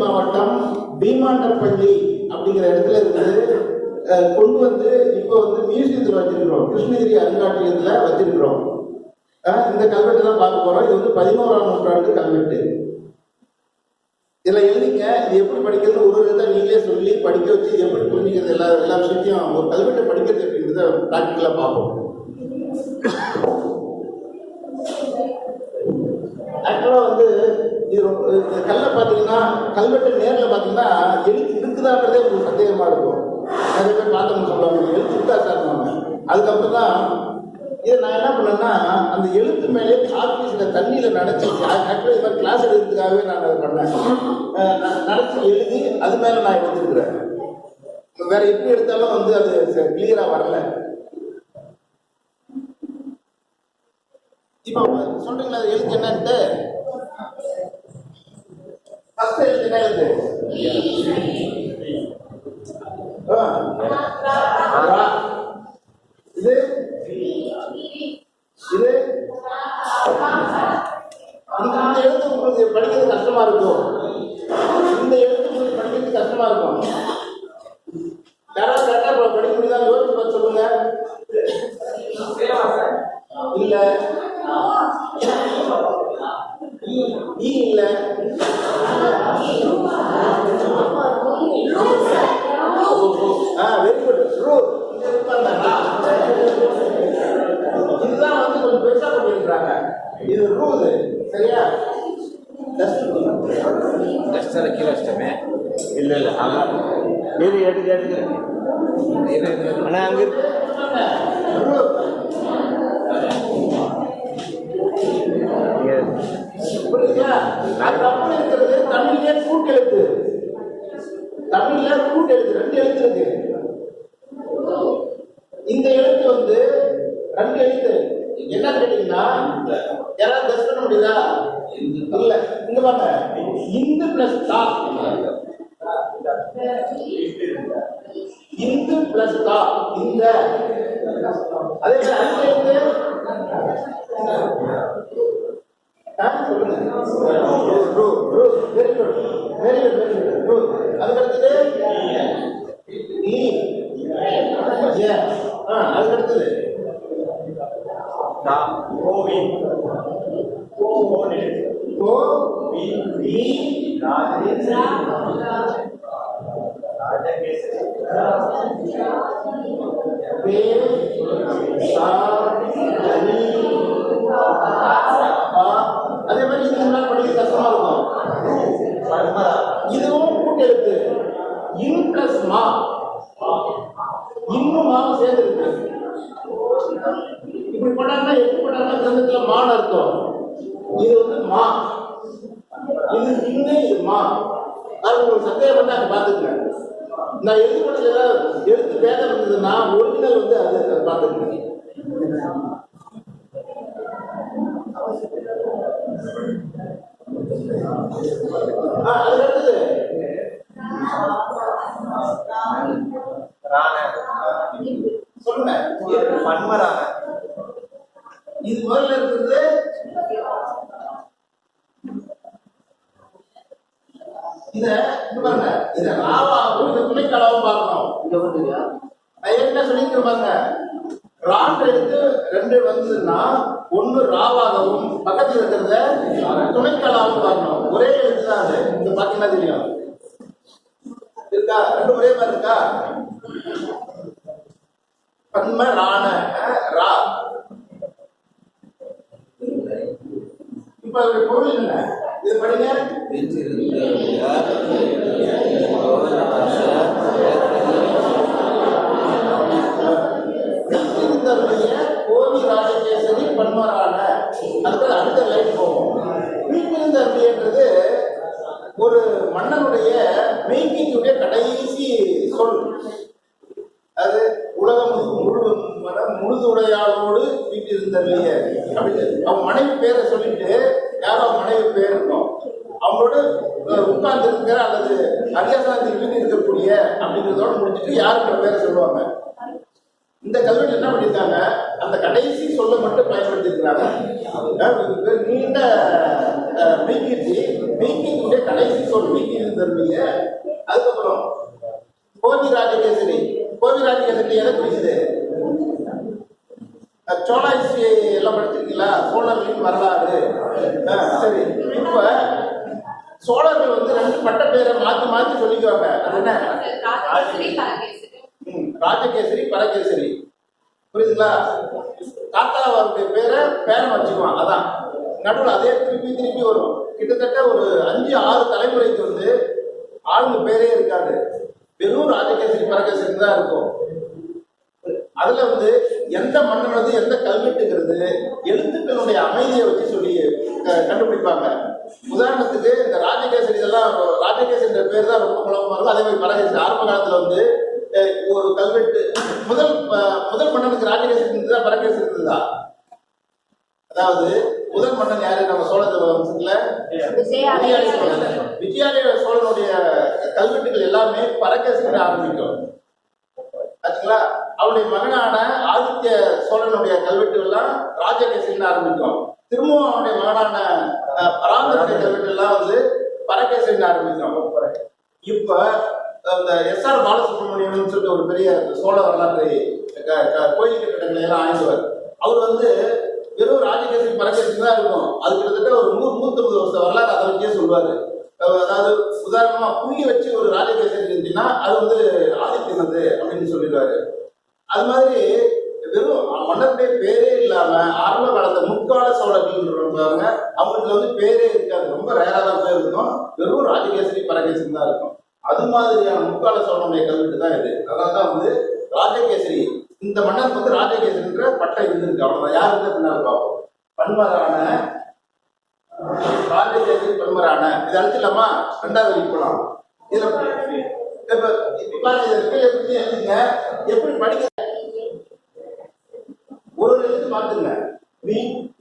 மாவட்டம் பீமாண்டப்பள்ளி அப்படிங்கிற இடத்துல இருந்து கொண்டு வந்து இப்போ வந்து மியூசியத்தில் வச்சிருக்கிறோம். கிருஷ்ணகிரி அருங்காட்சியகத்தில் வச்சிருக்கிறோம். இந்த கல்வெட்டு தான் பார்க்க போறோம். இது வந்து பதினோராம் நூற்றாண்டு கல்வெட்டு. இதில் எழுதிங்க இது எப்படி படிக்கிறது ஒரு விதத்தை நீங்களே சொல்லி படிக்க வச்சு இது எப்படி புரிஞ்சுக்கிறது எல்லா எல்லா விஷயத்தையும் ஒரு கல்வெட்டை படிக்கிறது அப்படிங்கிறத ப்ராக்டிக்கலாக பார்ப்போம். ஆக்சுவலாக வந்து இது கல்லை பார்த்தீங்கன்னா கல்வெட்டு நேரில் பார்த்தீங்கன்னா எழுத்து இருக்குதான்றதே உங்களுக்கு சந்தேகமாக இருக்கும். நிறைய பேர் பார்த்தவங்க சொல்லுவாங்க எழுத்து இருக்கா சார்? அதுக்கப்புறம் தான் இதை நான் என்ன பண்ணேன்னா அந்த எழுத்து மேலே காப்பி சில தண்ணியில் நனைச்சி ஆக்சுவலாக இது மாதிரி கிளாஸ் எடுக்கிறதுக்காகவே நான் அதை பண்ணேன். அஹ் எழுதி அது மேலே நான் எடுத்துருக்குறேன் வேற எப்படி எடுத்தாலும் வந்து அது கிளியராக வரல. இப்போ சொல்றீங்களா அது எழுத்து என்னன்ட்டு? ஃபர்ஸ்ட் எழுத்து என்ன எழுத்து ஆ. ரா. இது இது இந்த இந்த எழுத்து உங்களுக்கு படிக்கிறது கஷ்டமா இருக்கும் இந்த எழுத்து உங்களுக்கு படிக்கிறது கஷ்டமா இருக்கும் யாராவது கரெக்டாக படிக்க முடியுதா யோசிச்சு பார்த்து சொல்லுங்க இல்ல ஈ இல்ல ஆ வெரி குட் ட்ரூ இதுதான் வந்து கொஞ்சம் பெருசா பண்ணிருக்காங்க இது ரூ இது சரியா கஷ்டம் கீழே இஷ்டமே இல்ல இல்ல அதான் இது எடுத்து எடுத்து ஆனா அங்க இருக்கு. ரூ இங்க புரியுதுங்களா அது அப்படி இருக்கிறது தமிழ்லயே கூட்டெழுத்து தமிழ்ல கூட்டெழுத்து ரெண்டு எழுத்து இருக்கு இந்த எழுத்து வந்து ரெண்டு எழுத்து என்ன கேட்டீங்கன்னா யாராவது கெஸ் பண்ண முடியுதா இல்ல இங்க பாருங்க இந்து பிளஸ் தா இந்து பிளஸ் தா இந்த அதே அடுத்த சொல்லுங்க. ரூ, ரூ, ரூ. Very good. Very good, very good. ரூ. அதுக்கு அடுத்தது? ஈ. Yes. ஆ, அதுக்கு அடுத்தது? கோ, வி, பே, சா, ரி, பா. அதே மாதிரி இது முன்னாடி படிக்க கஷ்டமா இருக்கும் இதுவும் கூட்டெழுத்து இன் பிளஸ் மா இன்னும் மாவும் சேர்ந்து இருக்கு இப்படி போட்டாங்கன்னா எப்படி போட்டாங்கன்னா கிரந்தத்துல மான்னு அர்த்தம் இது வந்து மா இது இன்னும் இது மா அது உங்களுக்கு சந்தேகம் வந்து அதை பார்த்துக்கங்க நான் எழுதி போட்டது ஏதாவது எழுத்து பேதம் இருந்ததுன்னா ஒரிஜினல் வந்து அது அதை பார்த்துக்கங்க ஆ, அதுக்கு அடுத்தது சொல்லுங்க பன்மரான இது முதல்ல இருக்கிறது இத இங்க பாருங்க. இத ராவாவும் இந்த துணைக்கலாவும் பார்க்கணும். நான் என்ன சொல்லிக்கிறேன் பாருங்க. ரான் எடுத்து ரெண்டு வந்ததுன்னா ஒண்ணு ராவாகவும் பக்கத்துல இருக்கிறத துணைக்கலாவும் பார்க்கணும். ஒரே எழுத்து தான் அது. இங்க பாத்தீங்கன்னா தெரியும்? இருக்கா? ரெண்டு ஒரே மாதிரி இருக்கா? பன்ம ராண அஹ், ரா இப்ப பேர் இருக்கும் அவங்களோட உட்கார்ந்து இருக்கிற அல்லது அரியாசாந்தி வீடு இருக்கக்கூடிய அப்படிங்கிறதோட முடிஞ்சுட்டு யாருக்கு பேரை சொல்லுவாங்க? இந்த கல்வெட்டு என்ன பண்ணியிருக்காங்க? அந்த கடைசி சொல்ல மட்டும் பயன்படுத்தியிருக்கிறாங்க. நீண்ட அஹ், மெய்கீர்த்தி மெய்கீர்த்தியுடைய கடைசி சொல் மெய்கீர்த்தி தருவீங்க அதுக்கப்புறம் கோவி ராஜகேசரி. கோவி ராஜகேசரி எதை குறிக்குது சோழா ஹிஸ்டரி எல்லாம் படிச்சிருக்கீங்களா? சோழர்களின் வரலாறு. சரி. இப்ப சோழர்கள் வந்து ரெண்டு பட்ட பேரை மாத்தி மாத்தி சொல்லிக்குவாங்க. அது என்ன? ராஜகேசரி பரகேசரி. புரியுதுங்களா? தாத்தாவாருடைய பேரை பேரை வச்சுக்குவான். அதான். நடுவில் அதே திருப்பி திருப்பி வரும். கிட்டத்தட்ட ஒரு அஞ்சு ஆறு தலைமுறைக்கு வந்து ஆளுங்க பேரே இருக்காது வெறும் ராஜகேசரி பரகேசரி தான் இருக்கும். அதுல வந்து எந்த மன்னனது எந்த கல்வெட்டுங்கிறது எழுத்துக்களுடைய அமைதியை வச்சு சொல்லி கண்டுபிடிப்பாங்க. உதாரணத்துக்கு இந்த ராஜகேசரி இதெல்லாம் ராஜகேசரின்ற பேர் தான் ரொம்ப குழப்பமா இருக்கும். அதே மாதிரி பரகேசரி ஆரம்ப காலத்துல வந்து ஒரு கல்வெட்டு முதல் முதல் மன்னனுக்கு ராஜகேசரி இருந்ததா பரகேசரி இருந்ததா? அதாவது முதல் மன்னன் யாரு? நம்ம சோழ வம்சத்துல விஜயாலய சோழன். விஜயாலய சோழனுடைய கல்வெட்டுகள் எல்லாமே பரகேசரி ஆரம்பிக்கும். அவருடைய மகனான ஆதித்ய சோழனுடைய கல்வெட்டுகள்லாம் ராஜகேசரின்னு ஆரம்பிக்கும். திரும்பவும் அவனுடைய மகனான அஹ், பராந்தருடைய கல்வெட்டுலாம் வந்து பரகேசரின்னு ஆரம்பிக்கும். இப்ப அந்த எஸ் ஆர் பாலசுப்ரமணியம்னு சொல்லிட்டு ஒரு பெரிய சோழ வரலாற்றை க- க- கோயில் கட்டடங்களை எல்லாம் ஆய்ந்தவர். அவர் வந்து வெறும் ராஜகேசரி பரகேசரி தான் இருக்கும். அது கிட்டத்தட்ட ஒரு நூறு நூத்தம்பது வருஷம் வரலாறு அதை வச்சே சொல்வாரு. அதாவது உதாரணமா புள்ளி வச்சு ஒரு ராஜகேசரி இருந்துச்சுன்னா Lean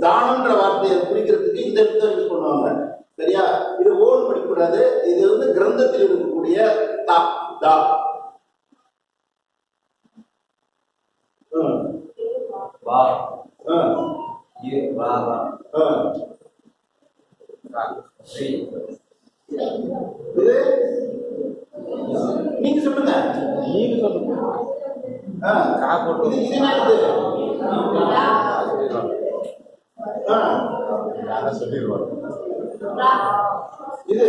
தானம்ன்ற வார்த்தையை குறிக்கிறதுக்கு இந்த எழுத்தை யூஸ் பண்ணுவாங்க. சரியா? இது ஓன் படிக்கக்கூடாது இது வந்து கிரந்தத்தில் இருக்கக்கூடிய தா தா. நீங்க சொல்லுங்க. நீங்க சொல்லுங்க ஆ, கா போட்டு இது இது என்ன இது ஆ, யாரா சொல்லிடுவாங்க இது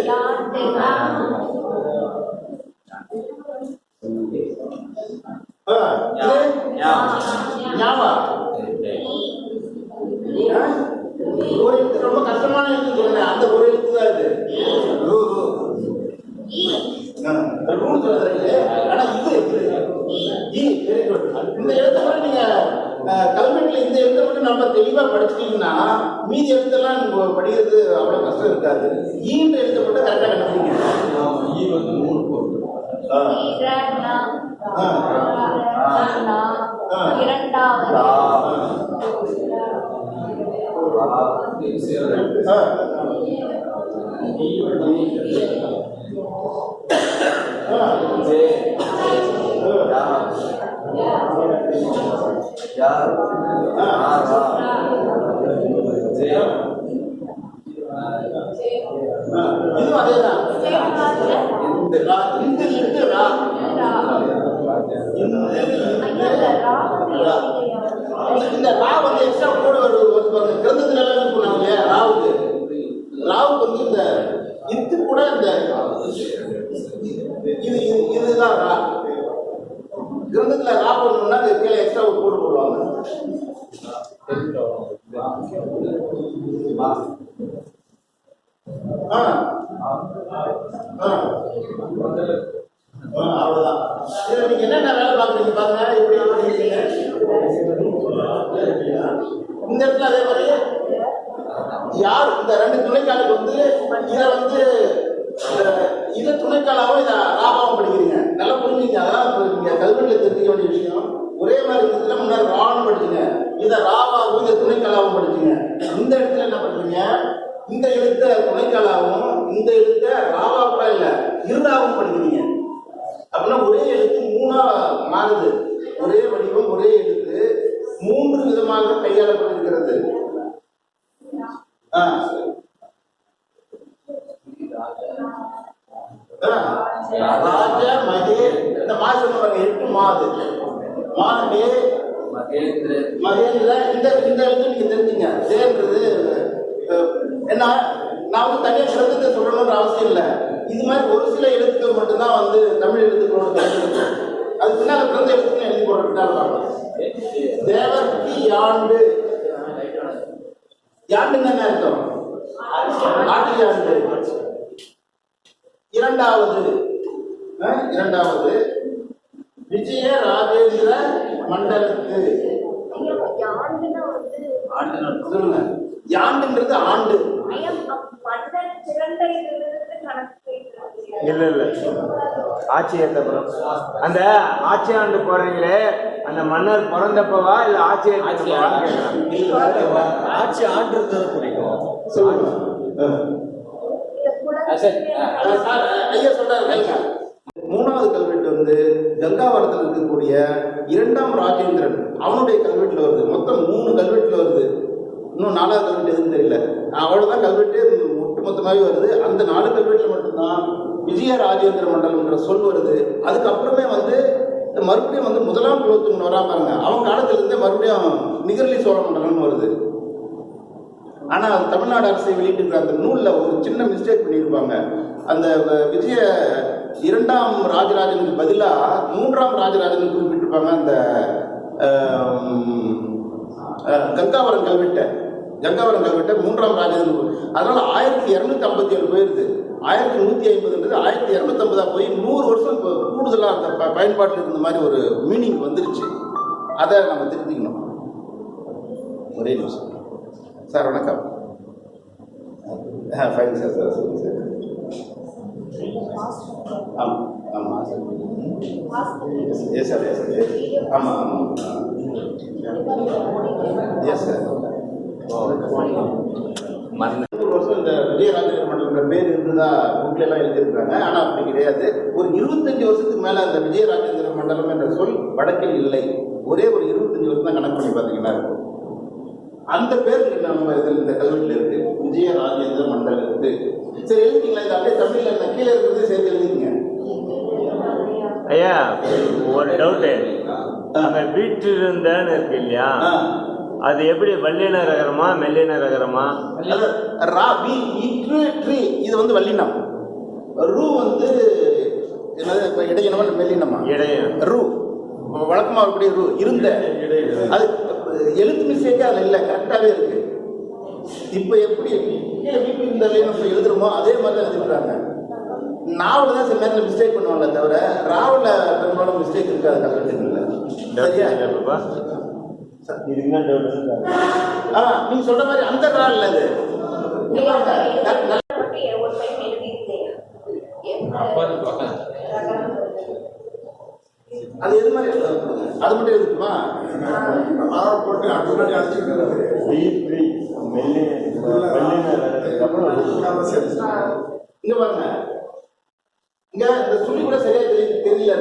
ஆ, இது ரொம்ப கஷ்டமான அந்த ஒரு எழுத்து தான் இது ரூ, ரூ. ஆ, ரூன்னு சொல்றது ஆனா இது இது இ வெரி குட் இந்த எழுத்தை மட்டும் நீங்க அஹ், கல்வெட்டுல இந்த எழுத்தை மட்டும் நம்ம தெளிவா படிச்சிட்டீங்கன்னா மீதி எழுத்தெல்லாம் நீங்க படிக்கிறது அவ்வளவு கஷ்டம் இருக்காது ஈன்ற எழுத்தை மட்டும் கரெக்டா கண்டுபிடிங்க ஈ வந்து மூணு பொருள் ஆ. இரண்டா. ஆ. இரண்டா. ஆ. இரண்டாவது ரா. ஆ. கூட இந்த இது இது இதுதான் ரா கிரந்தத்துல ரா பண்ணணும்னா அது கீழே எக்ஸ்ட்ரா ஒரு கோடு போடுவாங்க ஆ ஆ ஆ, அவ்வளவுதான் இதுல நீங்க என்னென்ன வேலை பார்க்குறீங்க பாருங்க இப்படி இப்படி இந்த இடத்துல அதே மாதிரி யார் இந்த ரெண்டு துணைக்காலுக்கு வந்து இதை வந்து இதை துணைக்காலாவும் இதை ராபாவும் படிக்கிறீங்க நல்லா புரிஞ்சுங்க அதான் நீங்க கல்வெட்டில் தெரிஞ்சுக்க வேண்டிய விஷயம் ஒரே மாதிரி இருந்ததுல முன்னாடி ரான்னு படிச்சுங்க இதை ராபாவும் இதை துணைக்காலாவும் படிச்சுங்க இந்த இடத்துல என்ன பண்றீங்க இந்த எழுத்த துணைக்காலாவும் இந்த எழுத்த ராவா கூட இல்லை இருந்தாவும் படிக்கிறீங்க அப்படின்னா ஒரே எழுத்து மூணா மாறுது. ஒரே வடிவம் ஒரே எழுத்து. மூன்று விதமாக கையாளப்பட்டிருக்கிறது. ஆ. சரி. ராஜ மகே இந்த மாசம் பாருங்க எட்டு மாது. மாதே மகேந்திர. இந்த இந்த எழுத்து நீங்க தெரிஞ்சுங்க தேன்றது என்ன நான் வந்து தனியாக சொல்லணுன்ற அவசியம் இல்லை. இது மாதிரி ஒரு சில எழுத்துக்கள் மட்டும்தான் வந்து தமிழ் எழுத்துக்களோட கலந்து அது பின்னால் எழுத்துக்கள் எழுதி பார்க்கலாம் தேவர்க்கு யாண்டு. யாண்டுன்னு என்ன அர்த்தம்? ஆட்டு யாண்டு. இரண்டாவது இரண்டாவது விஜய ராஜேந்திர மண்டலத்து. ஆண்டு சொல்லுங்க. யாண்டுன்றது ஆண்டு. இல்ல இல்ல. ஆட்சி ஏற்றப்புறம் அந்த ஆட்சி ஆண்டு போறீங்களே அந்த மன்னர் பிறந்தப்பவா இல்ல ஆட்சி ஏற்றப்பவான்னு கேட்கறாங்க ஆட்சி ஆண்டு பிடிக்கும். சொல்லுங்க அஹ். இந்த குலத்துல சரி. அஹ் சார், ஐயா சொல்றாரு மூணாவது கல்வெட்டு வந்து கங்காவரத்தில் இருக்கக்கூடிய இரண்டாம் ராஜேந்திரன் அவனுடைய கல்வெட்டுல வருது. மொத்தம் மூணு கல்வெட்டுல வருது. இன்னும் நாலாவது கல்வெட்டு எதுவும் தெரியல. அவ்வளவுதான் கல்வெட்டு ஒட்டுமொத்தமாகவே வருது. அந்த நாலு கல்வெட்டுல மட்டும்தான் விஜய ராஜேந்திர மண்டலம்ன்ற சொல் வருது. அதுக்கப்புறமே வந்து மறுபடியும் வந்து முதலாம் குலோத்துங்கன் வரா பாருங்க. அவங்க காலத்துல இருந்தே மறுபடியும் நிகர்லி சோழ மண்டலம்னு வருது. ஆனா அது தமிழ்நாடு அரசை வெளியிட்டிருக்கிற அந்த நூல்ல ஒரு சின்ன மிஸ்டேக் பண்ணியிருப்பாங்க. அந்த விஜய இரண்டாம் ராஜராஜனுக்கு பதிலா மூன்றாம் ராஜராஜன் குறிப்பிட்டிருப்பாங்க அந்த கங்காவரம் கல்வெட்டை. கங்காவரம் கல்வெட்டை மூன்றாம் ராஜராஜன் அதனால ஆயிரத்தி இரநூத்தி ஐம்பத்தி ஏழு போயிருது. ஆயிரத்தி நூத்தி ஐம்பதுன்றது ஆயிரத்தி இரநூத்தி ஐம்பதா போய் நூறு வருஷம் இப்போ கூடுதலா அந்த ப- பயன்பாட்டில் இருந்த மாதிரி ஒரு மீனிங் வந்துருச்சு. அதை நம்ம தெரிஞ்சுக்கணும் ஒரே நிமிஷம். சார் வணக்கம். ஆ ஃபைன் சார் சார் சொல்லுங்கள் சார் ஆமாம் ஆமாம் sir yes sir yes sir ஆமாம் ஆமாம் எஸ் சார் மறந்து வருஷம் இந்த விஜயராஜ மண்டலம்ன்ற பேர் இருந்ததா புக்ல எல்லாம் எழுதியிருக்காங்க ஆனா அப்படி கிடையாது. ஒரு இருபத்தஞ்சு வருஷத்துக்கு மேல அந்த விஜயராஜேந்திர மண்டலம் என்ற சொல் வடக்கில் இல்லை. ஒரே ஒரு இருபத்தஞ்சு வருஷம் தான் கணக்கு பண்ணி பார்த்தீங்கன்னா இருக்கும் அந்த பேர் நம்ம இதில் இந்த கல்வெட்டில் இருக்கு. விஜய ராஜேந்திர மண்டலத்து சரி எழுதிங்களா இது அப்படியே தமிழ்ல இந்த கீழே இருக்கிறது சேர்த்து எழுதிங்க ஐயா ஒரு டவுட்டு அங்க வீட்டிலிருந்தேன்னு இருக்கு இல்லையா. அது எப்படி வல்லின ரகரமா மெல்லின ரகரமா ரா வி இற்று ட்ரீ இது வந்து வல்லினம் ரூ வந்து என்னது? இப்போ இடையினமா மெல்லினமா? இடையம் ரூ. வழக்கமாக இருக்கக்கூடிய ரூ. இருந்த. அது எழுத்து மிஸ்டேக்கே அதில் இல்லை கரெக்டாகவே இருக்கு. இப்போ எப்படி? கீழே வீட்டு இந்த நம்ம எழுதுறோமோ அதே மாதிரி தான் எழுதிக்கிறாங்க நாவல் தான் சில நேரத்தில் மிஸ்டேக் பண்ணுவாங்களே தவிர ராவலில் பெரும்பாலும் மிஸ்டேக் இருக்காது கல்வெட்டுகளில் சரியா? ஆ நீங்க சொல்ற மாதிரி அந்த இல்லை அது இங்க பாருங்க, நல்ல- நல்ல- மட்டும் ஒரு டைம் எழுதியிருந்தேன் எந்த ரகம் அது எது மாதிரி? அது மட்டும் எழுதுமா ஆறு போட்டு அடுத்த நாள் அழைச்சிட்டு டி த்ரீ மெல்லின மெல்லின அப்புறம் இங்க பாருங்க. இங்க இந்த சுழி கூட சரியா தெரிய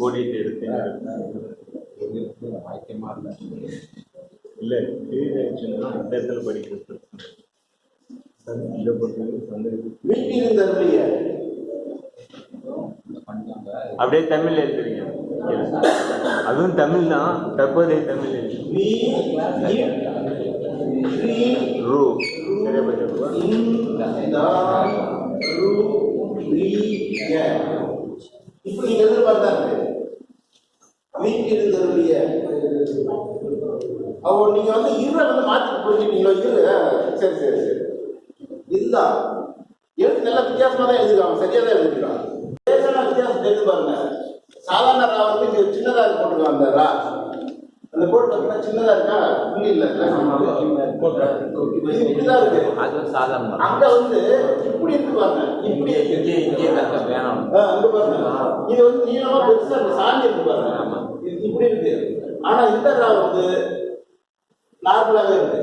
ஓடிட்டு எடுத்து இல்லை இந்த இடத்துல படிக்கிறது. இதை பொறுத்தவரைக்கும் அப்படியே தமிழ் எழுதுறீங்க. அதுவும் தமிழ் தான் தற்போதைய தமிழ் எழுது. ரூ. சரியா படிச்சிருக்கா இப்படி நீங்க எதிர்பார்த்தாங்க வீட்டில் இந்த நீங்க வந்து இருள வந்து மாத்தி புரிஞ்சுட்டீங்களோ இரு சரி சரி சரி. இதுதான். எழுத்து நல்லா வித்தியாசமா தான் எழுதிருக்காங்க. சரியா தான் எழுதிருக்காங்க. வித்தியாசம் தெரிஞ்சு பாருங்க. சாதாரண ரா வந்து சின்னதாக போட்டுருக்காங்க அந்த ரா பார்த்தீங்கன்னா சின்னதா இருக்கா? புள்ளி இல்ல இப்படிதான் இருக்கு. அது சாதாரண அங்க வந்து இப்படி இருக்கு பாருங்க இப்படி இருக்கு. இங்கே இங்கே வேணும். அங்க பாருங்க. இது வந்து நீளமா பெருசா இருக்கு. சாஞ்சி இருக்கு பாருங்க. ஆமா. இது இப்படி இருக்கு. ஆனா இந்த ரா வந்து நார்மலாவே இருக்கு.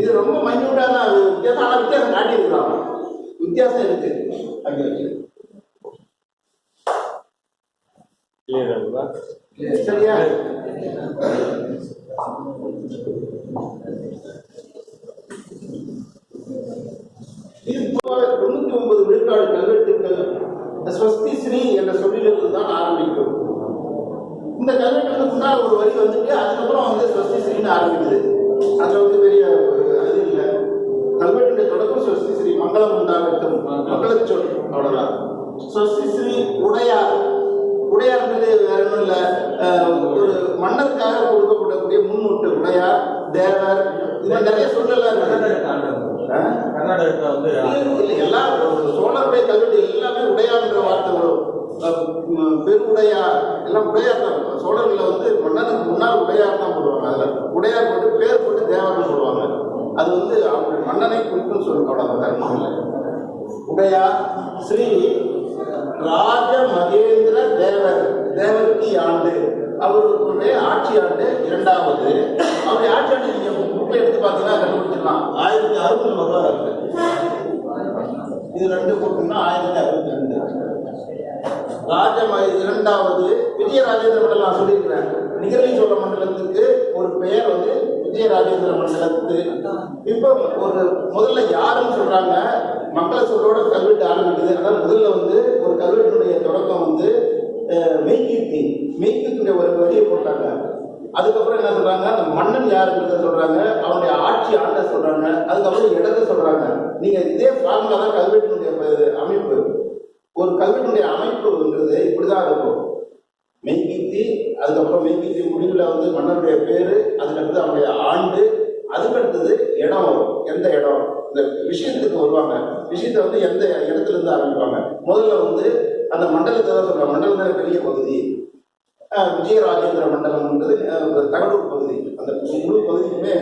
இது ரொம்ப மைன்யூட்டான வித்தியாசம். ஆனா வித்தியாசம் காட்டி வித்தியாசம் இருக்கு. அங்க வச்சு. கிளியரா இருக்கா சரியா? இது தொண்ணூத்தி ஒன்பது விழுக்காடு கல்வெட்டுகள் ஸ்வஸ்தி ஸ்ரீ என்ற சொல்லிலிருந்து தான் ஆரம்பிக்கும். இந்த கல்வெட்டுக்கு முன்னால் ஒரு வரி வந்துட்டு அதுக்கப்புறம் வந்து ஸ்வஸ்தி ஸ்ரீன்னு ஆரம்பிக்குது. அதுல வந்து பெரிய அது இது இல்லை. கல்வெட்டுடைய தொடக்கம் ஸ்வஸ்தி ஸ்ரீ மங்களம் உண்டாகட்டும். மங்களச் சொல் அவ்வளவுதான். ஸ்வஸ்தி ஸ்ரீ உடையார். உடையார்ன்றது வேற ஒன்றும் இல்லை. ஒரு மன்னருக்காக கொடுக்கப்படக்கூடிய முன்னூட்டு உடையார் தேவர் இது நிறைய சொல்லலாம்? கர்நாடகத்தில் வந்து இல்லை, இல்லை, எல்லா சோழருடைய கல்வெட்டு எல்லாமே உடையார்ன்ற வார்த்தை வரும். பெருவுடையார் எல்லாம் உடையார் தான். சோழர்களை வந்து மன்னனுக்கு முன்னால் உடையார் தான் போடுவாங்க. அதில் உடையார் போட்டு பேர் போட்டு தேவர்னு சொல்லுவாங்க. அது வந்து அவங்க மன்னனை குறிக்கும் சொல்லு அவ்வளோதான் இல்லை. உடையார் ஸ்ரீ ராஜ மகேந்திர தேவர் தேவர்த்தி ஆண்டு. அவர்களுடைய ஆட்சி ஆண்டு இரண்டாவது. அவருடைய ஆட்சி ஆண்டு நீங்க புக்கை எடுத்து பார்த்தீங்கன்னா கண்டுபிடிச்சிடலாம். ஆயிரத்தி அறுபத்தி ரூபா இருக்கு. இது ரெண்டு போட்டோம்னா ஆயிரத்தி அறுபத்தி ரெண்டு. ராஜ இரண்டாவது விஜய ராஜேந்திர மண்டலம் நான் சொல்லியிருக்கிறேன். நிகழ்ச்சி சோழ மண்டலத்துக்கு ஒரு பெயர் வந்து விஜய ராஜேந்திர மண்டலத்து. இப்போ ஒரு முதல்ல யாருன்னு சொல்றாங்க? மக்களை சொல்லோட கல்வெட்டு ஆரம்பிக்குது அதான் முதல்ல வந்து ஒரு கல்வெட்டினுடைய தொடக்கம் வந்து மெய்கீர்த்தி. மெய்கீர்த்தியுடைய ஒரு வழியை போட்டாங்க. அதுக்கப்புறம் என்ன சொல்றாங்க? அந்த மன்னன் யாருங்கிறத சொல்றாங்க. அவனுடைய ஆட்சி ஆண்ட சொல்றாங்க. அதுக்கப்புறம் இடத்தை சொல்றாங்க. நீங்க இதே ஃபார்முலா தான் கல்வெட்டினுடைய அமைப்பு. ஒரு கல்வெட்டினுடைய அமைப்புங்கிறது இப்படிதான் இருக்கும். மெய்கீர்த்தி அதுக்கப்புறம் மெய்கீர்த்தி முடிவில் வந்து மன்னனுடைய பேரு அதுக்கடுத்து அவனுடைய ஆண்டு அதுக்கடுத்தது இடம் வரும். எந்த இடம்? இந்த விஷயத்துக்கு வருவாங்க. விஷயத்தை வந்து எந்த இடத்துல இருந்து ஆரம்பிப்பாங்க? முதல்ல வந்து அந்த மண்டலத்தை தான் சொல்றாங்க. மண்டலம் தான் பெரிய பகுதி. விஜயராஜேந்திர மண்டலம்ன்றது அஹ் தகடூர் பகுதி. அந்த முழு பகுதிக்குமே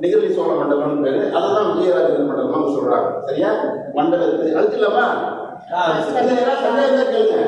நிகழ்ச்சி சோழ மண்டலம்னு பேரு. அதை தான் விஜயராஜேந்திர மண்டலம்னு சொல்றாங்க. சரியா? மண்டலத்து அதுக்கு இல்லாமா சந்தேகம் கேளுங்க.